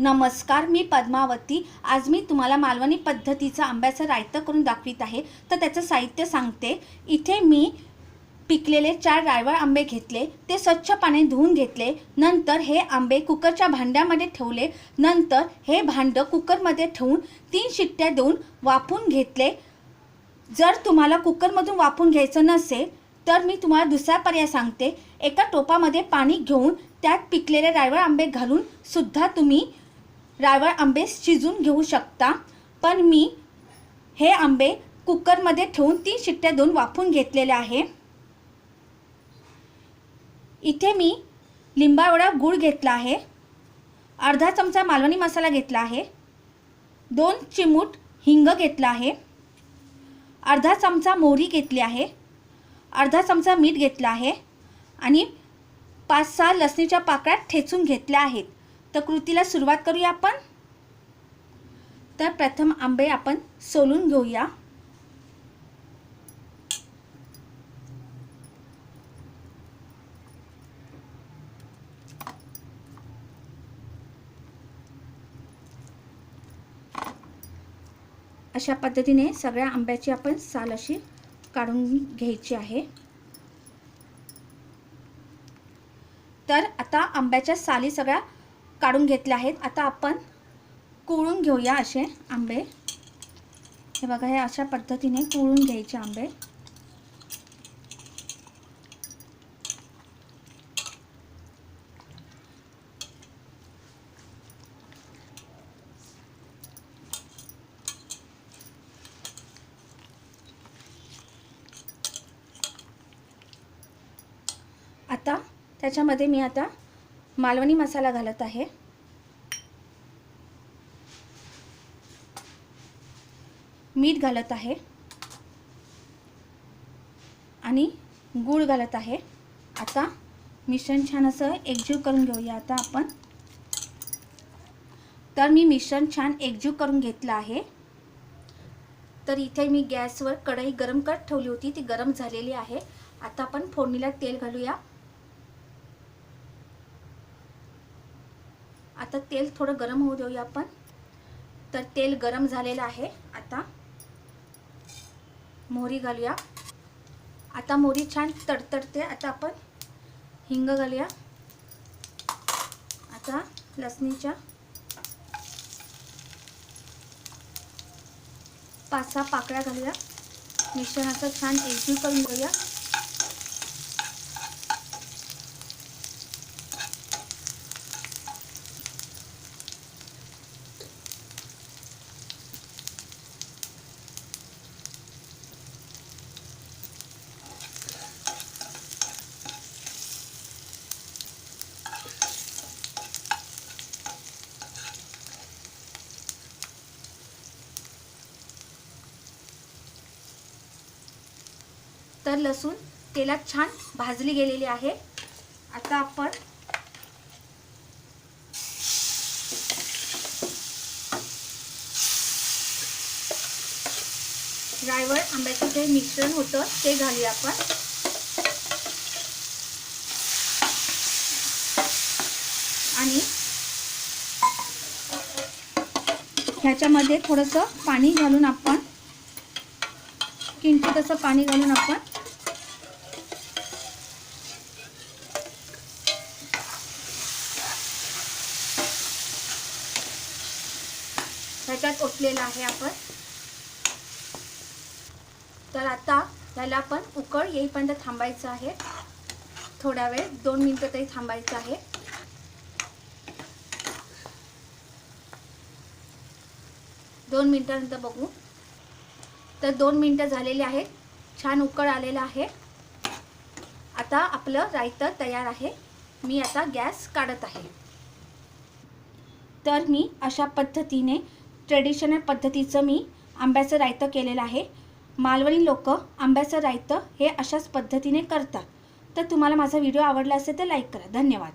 नमस्कार मी पद्मावती. आज मी तुम्हाला मालवणी पद्धतीचं आंब्याचं रायतं करून दाखवित आहे. तर त्याचं साहित्य सांगते. इथे मी पिकलेले चार रायवळ आंबे घेतले. ते स्वच्छ पाणी धुवून घेतले. नंतर हे आंबे कुकरच्या भांड्यामध्ये ठेवले. नंतर हे भांडं कुकरमध्ये ठेवून तीन शिट्ट्या देऊन वाफून घेतले. जर तुम्हाला कुकरमधून वाफून घ्यायचं नसेल तर मी तुम्हाला दुसरा पर्याय सांगते. एका टोपामध्ये पाणी घेऊन त्यात पिकलेले रायवळ आंबे घालून सुद्धा तुम्ही रायवळ आंबे शिजून घेऊ शकता. पण मी हे आंबे कुकरमध्ये ठेवून तीन शिट्ट्या दोन वाफून घेतलेले आहे. इथे मी लिंबावडा गूळ घेतला आहे. अर्धा चमचा मालवणी मसाला घेतला आहे. दोन चिमूट हिंग घेतला आहे. अर्धा चमचा मोहरी घेतली आहे. अर्धा चमचा मीठ घेतला आहे. आणि पाच सहा लसणीच्या पाकळ्या ठेचून घेतल्या आहेत. तर कृतीला सुरुवात करूया आपण. तर प्रथम आंबे आपण सोलून घेऊया. अशा पद्धतीने सगळ्या आंब्याची आपण साल अशी काढून घ्यायची आहे. तर आता आंब्याच्या साली सगळ्या काढून घेतले आहेत. आता आपण कुळून घेऊया असे आंबे. हे बघा हे अशा पद्धतीने कुळून घ्यायचे आंबे. आता त्याच्यामध्ये मी आता मालवणी मसाला घालत आहे. मीठ घालत आहे. आणि गूळ घालत आहे. आता मिश्रण छान असं एकजीव करून घेऊया. आता आपण. तर मी मिश्रण छान एकजीव करून घेतलं आहे. तर इथे मी गॅसवर कढई गरम करत ठेवली होती. ती गरम झालेली आहे. आता आपण फोडणीला तेल घालूया. आता तेल थोडं गरम होऊ देऊया आपण. तर तेल गरम झालेलं आहे. आता मोहरी घालूया. आता मोहरी छान तडतडते. आता आपण हिंग घालूया. आता लसणीच्या पाच सहा पाकळ्या घालूया. मिश्रणाचं छान एकजीव करून घेऊया. तर लसूण तेलात छान भाजली गेलेली आहे. आता आपण रायवळ आंब्याचं जे मिश्रण होतं ते घालूया आपण. आणि ह्याच्यामध्ये थोडंसं पाणी घालून आपण किंचित असं पाणी घालून आपण ह्याच्यात ओतलेलं आहे आपण. तर आता ह्याला आपण उकळ येईपर्यंत थांबायचं आहे. थोड्या वेळ दोन मिनटं तरी थांबायचं आहे. दोन मिनटानंतर बघू. तर दोन मिनटं झालेली आहेत. छान उकळ आलेलं आहे. आता आपलं रायतं तयार आहे. मी आता गॅस काढत आहे. तर मी अशा पद्धतीने ट्रेडिशनल पद्धतीचं मी आंब्याचं रायतं केलेलं आहे. मालवणी लोक आंब्याचं रायतं हे अशाच पद्धतीने करतात. तर तुम्हाला माझा व्हिडिओ आवडला असेल तर लाईक करा. धन्यवाद.